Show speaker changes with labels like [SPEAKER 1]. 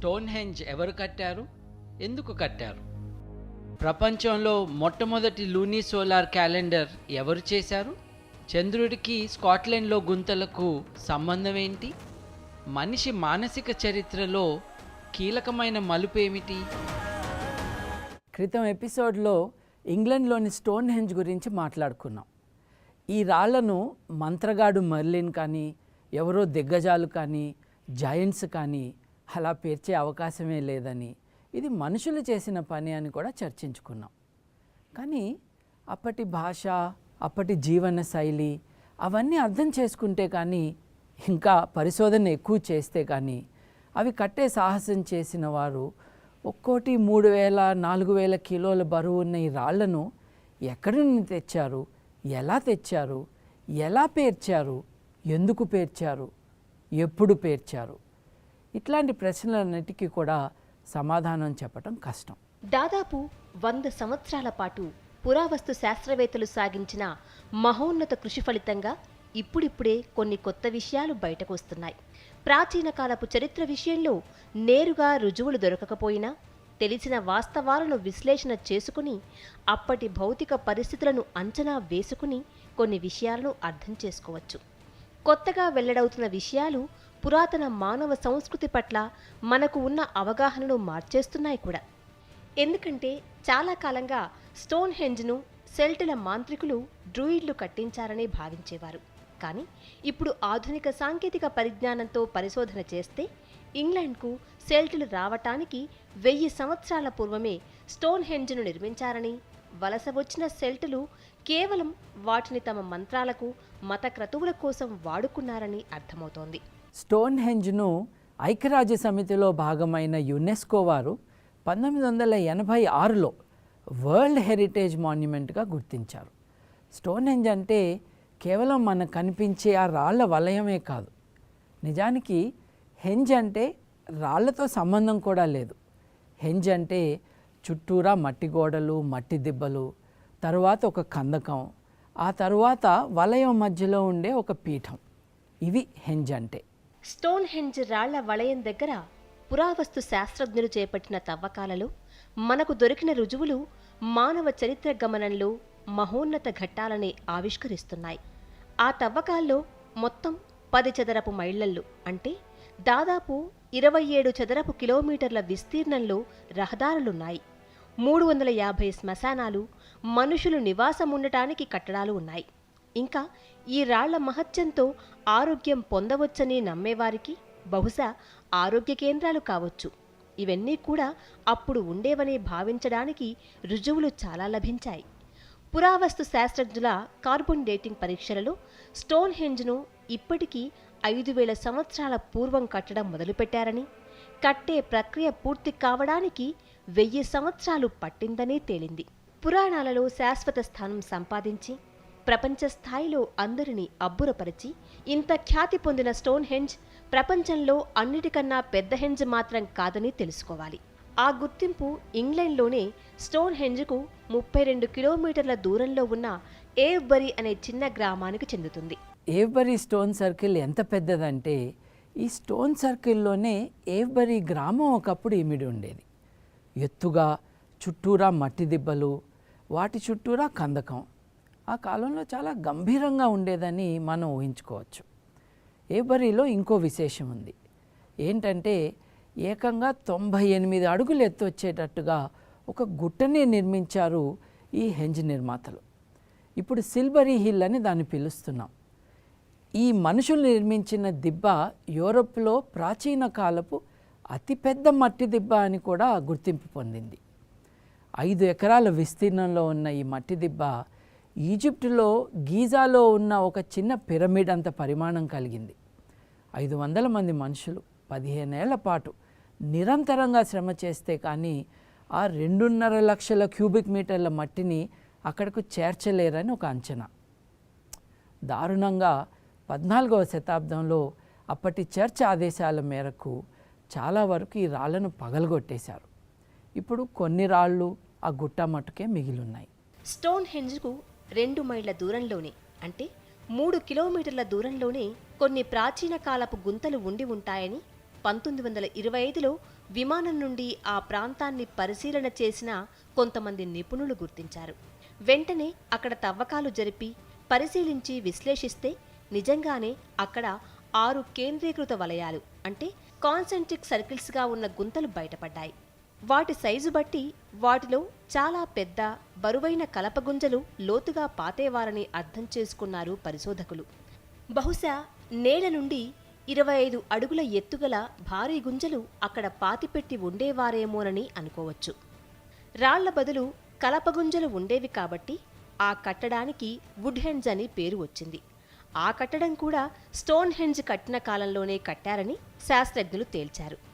[SPEAKER 1] Stone henge ఎవరు కట్టారు? ఎందుకు కట్టారు? ప్రపంచంలో మొట్టమొదటి లూనీ సోలార్ క్యాలెండర్ ఎవరు చేశారు? చంద్రుడికి స్కాట్లాండ్లో గుంతలకు సంబంధం ఏంటి? మనిషి మానసిక చరిత్రలో కీలకమైన మలుపు ఏమిటి?
[SPEAKER 2] క్రితం ఎపిసోడ్లో ఇంగ్లండ్లోని స్టోన్ హెంజ్ గురించి మాట్లాడుకున్నాం. ఈ రాళ్ళను మంత్రగాడు మర్లిన్ కానీ ఎవరో దిగ్గజాలు కానీ జాయింట్స్ కానీ అలా పేర్చే అవకాశమే లేదని ఇది మనుషులు చేసిన పని అని కూడా చర్చించుకున్నాం. కానీ అప్పటి భాష అప్పటి జీవన శైలి అవన్నీ అర్థం చేసుకుంటే కానీ ఇంకా పరిశోధన ఎక్కువ చేస్తే కానీ అవి కట్టే సాహసం చేసిన వారు ఒక్కోటి మూడు వేల నాలుగు వేల కిలోల బరువు ఉన్న ఈ రాళ్ళను ఎక్కడి నుండి తెచ్చారు? ఎలా తెచ్చారు? ఎలా పేర్చారు? ఎందుకు పేర్చారు? ఎప్పుడు పేర్చారు? ఇట్లాంటి ప్రశ్నలన్నిటికీ కూడా సమాధానం చెప్పటం కష్టం.
[SPEAKER 3] దాదాపు వంద సంవత్సరాల పాటు పురావస్తు శాస్త్రవేత్తలు సాగించిన మహోన్నత కృషి ఫలితంగా ఇప్పుడిప్పుడే కొన్ని కొత్త విషయాలు బయటకు వస్తున్నాయి ప్రాచీన కాలపు చరిత్ర విషయంలో నేరుగా రుజువులు దొరకకపోయినా తెలిసిన వాస్తవాలను విశ్లేషణ చేసుకుని అప్పటి భౌతిక పరిస్థితులను అంచనా వేసుకుని కొన్ని విషయాలను అర్థం చేసుకోవచ్చు. కొత్తగా వెల్లడవుతున్న విషయాలు పురాతన మానవ సంస్కృతి పట్ల మనకు ఉన్న అవగాహనను మార్చేస్తున్నాయి కూడా. ఎందుకంటే చాలా కాలంగా స్టోన్ హెంజ్ను సెల్టుల మాంత్రికులు డ్రూయిడ్లు కట్టించారని భావించేవారు. కానీ ఇప్పుడు ఆధునిక సాంకేతిక పరిజ్ఞానంతో పరిశోధన చేస్తే ఇంగ్లాండ్కు సెల్టులు రావటానికి వెయ్యి సంవత్సరాల పూర్వమే స్టోన్ హెంజ్ను నిర్మించారని వలస వచ్చిన సెల్టులు కేవలం వాటిని తమ మంత్రాలకు మత క్రతువుల కోసం వాడుకున్నారని అర్థమవుతోంది.
[SPEAKER 2] స్టోన్ హెంజ్ను ఐక్యరాజ్య సమితిలో భాగమైన యునెస్కో వారు పంతొమ్మిది వందల ఎనభై ఆరులో వరల్డ్ హెరిటేజ్ మాన్యుమెంట్గా గుర్తించారు. స్టోన్ హెంజ్ అంటే కేవలం మనకు కనిపించే ఆ రాళ్ళ వలయమే కాదు. నిజానికి హెంజ్ అంటే రాళ్ళతో సంబంధం కూడా లేదు. హెంజ్ అంటే చుట్టూరా మట్టి గోడలు మట్టి దిబ్బలు తరువాత ఒక కందకం ఆ తరువాత వలయం మధ్యలో ఉండే ఒక పీఠం. ఇవి హెంజ్ అంటే.
[SPEAKER 3] స్టోన్ హెంజ్ రాళ్ళ వలయం దగ్గర పురావస్తు శాస్త్రజ్ఞులు చేపట్టిన తవ్వకాలలో మనకు దొరికిన రుజువులు మానవ చరిత్ర గమనంలో మహోన్నత ఘట్టాలని ఆవిష్కరిస్తున్నాయి. ఆ తవ్వకాల్లో మొత్తం పది చదరపు మైళ్ళల్లో అంటే దాదాపు ఇరవై ఏడు చదరపు కిలోమీటర్ల విస్తీర్ణంలో రహదారులున్నాయి. మూడు వందల యాభై శ్మశానాలు మనుషులు నివాసముండటానికి కట్టడాలు ఉన్నాయి. ఇంకా ఈ రాళ్ళ మహత్యంతో ఆరోగ్యం పొందవచ్చని నమ్మేవారికి బహుశా ఆరోగ్య కేంద్రాలు కావచ్చు. ఇవన్నీ కూడా అప్పుడు ఉండేవని భావించడానికి రుజువులు చాలా లభించాయి. పురావస్తు శాస్త్రజ్ఞుల కార్బన్ డేటింగ్ పరీక్షలలో స్టోన్ హెంజ్ను ఇప్పటికీ ఐదు వేల సంవత్సరాల పూర్వం కట్టడం మొదలుపెట్టారని కట్టే ప్రక్రియ పూర్తి కావడానికి వెయ్యి సంవత్సరాలు పట్టిందని తేలింది. పురాణాలలో శాశ్వత స్థానం సంపాదించి ప్రపంచ స్థాయిలో అందరినీ అబ్బురపరిచి ఇంత ఖ్యాతి పొందిన స్టోన్ హెంజ్ ప్రపంచంలో అన్నిటికన్నా పెద్ద హెంజ్ మాత్రం కాదని తెలుసుకోవాలి. ఆ గుర్తింపు ఇంగ్లాండ్లోనే స్టోన్ హెంజ్కు ముప్పై రెండు కిలోమీటర్ల దూరంలో ఉన్న ఏవ్బరీ అనే చిన్న గ్రామానికి చెందుతుంది.
[SPEAKER 2] ఏవ్బరీ స్టోన్ సర్కిల్ ఎంత పెద్దదంటే ఈ స్టోన్ సర్కిల్లోనే ఏవ్బరీ గ్రామం ఒకప్పుడు ఇమిడి ఉండేది. ఎత్తుగా చుట్టూరా మట్టి దిబ్బలు వాటి చుట్టూరా కందకం. ఆ కాలంలో చాలా గంభీరంగా ఉండేదని మనం ఊహించుకోవచ్చు. ఏబరిలో ఇంకో విశేషం ఉంది. ఏంటంటే ఏకంగా తొంభై ఎనిమిది అడుగులు ఎత్తు వచ్చేటట్టుగా ఒక గుట్టనే నిర్మించారు ఈ హెంజ్ నిర్మాతలు. ఇప్పుడు సిల్బరీ హిల్ అని దాన్ని పిలుస్తున్నాం. ఈ మనుషులు నిర్మించిన దిబ్బ యూరప్లో ప్రాచీన కాలపు అతిపెద్ద మట్టి దిబ్బ అని కూడా గుర్తింపు పొందింది. ఐదు ఎకరాల విస్తీర్ణంలో ఉన్న ఈ మట్టి దిబ్బ ఈజిప్టులో గీజాలో ఉన్న ఒక చిన్న పిరమిడ్ అంత పరిమాణం కలిగింది. ఐదు వందల మంది మనుషులు పదిహేనేళ్ళ పాటు నిరంతరంగా శ్రమ చేస్తే కానీ ఆ రెండున్నర లక్షల క్యూబిక్ మీటర్ల మట్టిని అక్కడకు చేర్చలేరని ఒక అంచనా. దారుణంగా పద్నాలుగవ శతాబ్దంలో అప్పటి చర్చ్ ఆదేశాల మేరకు చాలా వరకు ఈ రాళ్ళను పగలగొట్టేశారు. ఇప్పుడు కొన్ని రాళ్ళు ఆ గుట్ట మట్టుకే మిగిలిన్నాయి.
[SPEAKER 3] స్టోన్ హెంజ్కు రెండు మైళ్ళ దూరంలోనే అంటే మూడు కిలోమీటర్ల దూరంలోనే కొన్ని ప్రాచీన కాలపు గుంతలు ఉండి ఉంటాయని పంతొమ్మిది వందల ఇరవై ఐదులో విమానం నుండి ఆ ప్రాంతాన్ని పరిశీలన చేసిన కొంతమంది నిపుణులు గుర్తించారు. వెంటనే అక్కడ తవ్వకాలు జరిపి పరిశీలించి విశ్లేషిస్తే నిజంగానే అక్కడ ఆరు కేంద్రీకృత వలయాలు అంటే కాన్సెంట్రిక్ సర్కిల్స్గా ఉన్న గుంతలు బయటపడ్డాయి. వాటి సైజు బట్టి వాటిలో చాలా పెద్ద బరువైన కలపగుంజలు లోతుగా పాతేవారని అర్థం చేసుకున్నారు పరిశోధకులు. బహుశా నేల నుండి ఇరవై ఐదు అడుగుల ఎత్తుగల భారీ గుంజలు అక్కడ పాతిపెట్టి ఉండేవారేమోనని అనుకోవచ్చు. రాళ్ళ బదులు కలపగుంజలు ఉండేవి కాబట్టి ఆ కట్టడానికి వుడ్ హెంజ్ అని పేరు వచ్చింది. ఆ కట్టడం కూడా స్టోన్ హెంజ్ కట్టిన కాలంలోనే కట్టారని శాస్త్రజ్ఞులు తేల్చారు.